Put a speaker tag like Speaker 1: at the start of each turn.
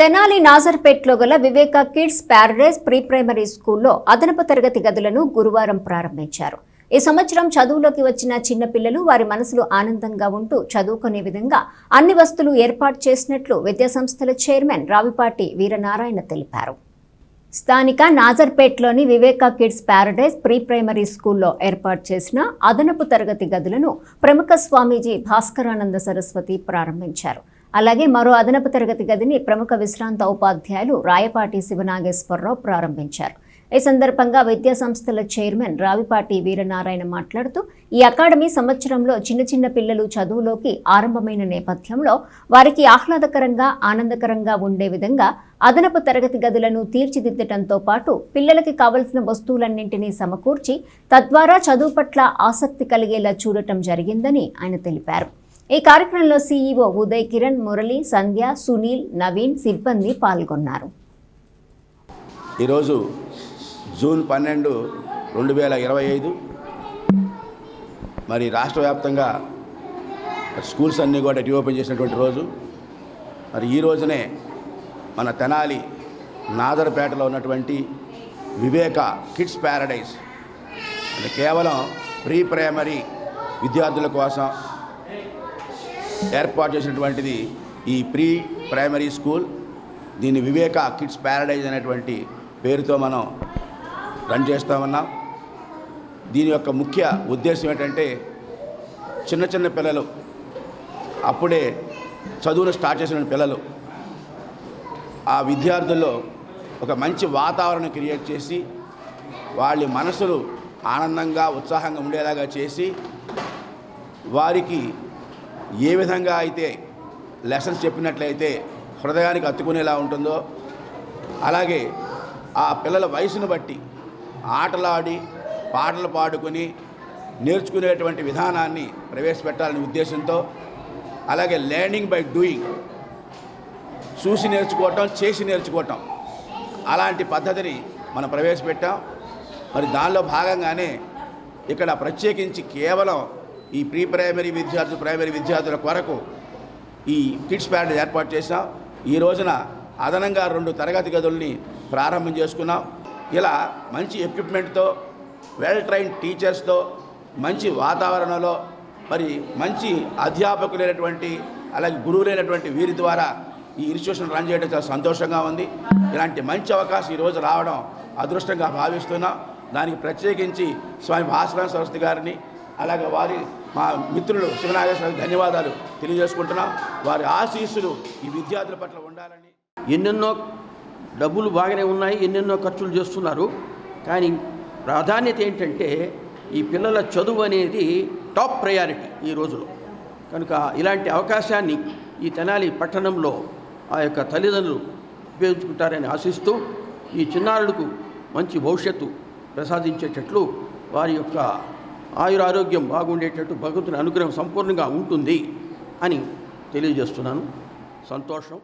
Speaker 1: తెనాలి నాజర్పేట్లో గల Viveka kids paradise pre primary స్కూల్లో అదనపు తరగతి గదులను గురువారం ప్రారంభించారు. ఈ సంవత్సరం చదువులోకి వచ్చిన చిన్నపిల్లలు వారి మనసులో ఆనందంగా ఉంటూ చదువుకునే విధంగా అన్ని వస్తువులు ఏర్పాటు చేసినట్లు విద్యాసంస్థల చైర్మన్ రావిపాటి వీరనారాయణ తెలిపారు. స్థానిక నాజర్పేట్లోని Viveka kids paradise pre primary స్కూల్లో ఏర్పాటు చేసిన అదనపు తరగతి గదులను ప్రముఖ స్వామీజీ భాస్కరానంద సరస్వతి ప్రారంభించారు. అలాగే మరో అదనపు తరగతి గదిని ప్రముఖ విశ్రాంత ఉపాధ్యాయులు రాయపాటి శివనాగేశ్వరరావు ప్రారంభించారు. ఈ సందర్భంగా విద్యా సంస్థల చైర్మన్ రావిపాటి వీరనారాయణ మాట్లాడుతూ ఈ అకాడమీ సంవత్సరంలో చిన్న చిన్న పిల్లలు చదువులోకి ఆరంభమైన నేపథ్యంలో వారికి ఆహ్లాదకరంగా ఆనందకరంగా ఉండే విధంగా అదనపు తరగతి గదులను తీర్చిదిద్దటంతో పాటు పిల్లలకి కావలసిన వస్తువులన్నింటినీ సమకూర్చి తద్వారా చదువు పట్ల ఆసక్తి కలిగేలా చూడటం జరిగిందని ఆయన తెలిపారు. ఈ కార్యక్రమంలో సీఈఓ ఉదయ్ కిరణ్ మురళి సంధ్య సునీల్ నవీన్ సిబ్బంది పాల్గొన్నారు.
Speaker 2: ఈరోజు జూన్ పన్నెండు రెండు వేల ఇరవై ఐదు మరి రాష్ట్ర వ్యాప్తంగా స్కూల్స్ అన్నీ కూడా రీఓపెన్ చేసినటువంటి రోజు. మరి ఈ రోజునే మన తెనాలి నాదర్పేటలో ఉన్నటువంటి వివేక కిడ్స్ ప్యారడైజ్. కేవలం ప్రీ ప్రైమరీ విద్యార్థుల కోసం ఏర్పాటు చేసినటువంటిది ఈ ప్రీ ప్రైమరీ స్కూల్. దీన్ని వివేక కిడ్స్ ప్యారడైజ్ అనేటువంటి పేరుతో మనం రన్ చేస్తూ ఉన్నాం. దీని యొక్క ముఖ్య ఉద్దేశం ఏంటంటే చిన్న చిన్న పిల్లలు అప్పుడే చదువును స్టార్ట్ చేసిన పిల్లలు ఆ విద్యార్థుల్లో ఒక మంచి వాతావరణం క్రియేట్ చేసి వాళ్ళ మనసులు ఆనందంగా ఉత్సాహంగా ఉండేలాగా చేసి వారికి ఏ విధంగా అయితే లెసన్స్ చెప్పినట్లయితే హృదయానికి అత్తుకునేలా ఉంటుందో అలాగే ఆ పిల్లల వయసును బట్టి ఆటలాడి పాటలు పాడుకొని నేర్చుకునేటువంటి విధానాన్ని ప్రవేశపెట్టాలనే ఉద్దేశంతో అలాగే లెర్నింగ్ బై డూయింగ్ చూసి నేర్చుకోవటం చేసి నేర్చుకోవటం అలాంటి పద్ధతిని మనం ప్రవేశపెట్టాం. మరి దానిలో భాగంగానే ఇక్కడ ప్రత్యేకించి కేవలం ఈ ప్రీ ప్రైమరీ విద్యార్థులు ప్రైమరీ విద్యార్థుల కొరకు ఈ కిడ్స్ ప్యాడ్ ఏర్పాటు చేసాం ఈ రోజున అదనంగా రెండు తరగతి గదుల్ని ప్రారంభం చేసుకున్నాం. ఇలా మంచి ఎక్విప్మెంట్తో వెల్ ట్రైన్ టీచర్స్తో మంచి వాతావరణంలో మరి మంచి అధ్యాపకులైనటువంటి అలాగే గురువులైనటువంటి వీరి ద్వారా ఈ ఇన్స్టిట్యూషన్ రన్ చేయడం చాలా సంతోషంగా ఉంది. ఇలాంటి మంచి అవకాశం ఈరోజు రావడం అదృష్టంగా భావిస్తున్నాం. దానికి ప్రత్యేకించి స్వామి భాస్కర సరస్వతి గారిని అలాగే వారి మా మిత్రులు శివనాగేశ్వర ధన్యవాదాలు తెలియజేసుకుంటున్నాం. వారి ఆశీస్సులు ఈ విద్యార్థుల పట్ల ఉండాలని.
Speaker 3: ఎన్నెన్నో డబ్బులు బాగానే ఉన్నాయి ఎన్నెన్నో ఖర్చులు చేస్తున్నారు. కానీ ప్రాధాన్యత ఏంటంటే ఈ పిల్లల చదువు అనేది టాప్ ప్రయారిటీ ఈ రోజులో. కనుక ఇలాంటి అవకాశాన్ని ఈ తెనాలి పట్టణంలో ఆ యొక్క తల్లిదండ్రులు ఉపయోగించుకుంటారని ఆశిస్తూ ఈ చిన్నారులకు మంచి భవిష్యత్తు ప్రసాదించేటట్లు వారి యొక్క ఆయురారోగ్యం బాగుండేటట్టు భగవంతుని అనుగ్రహం సంపూర్ణంగా ఉంటుంది అని తెలియజేస్తున్నాను. సంతోషం.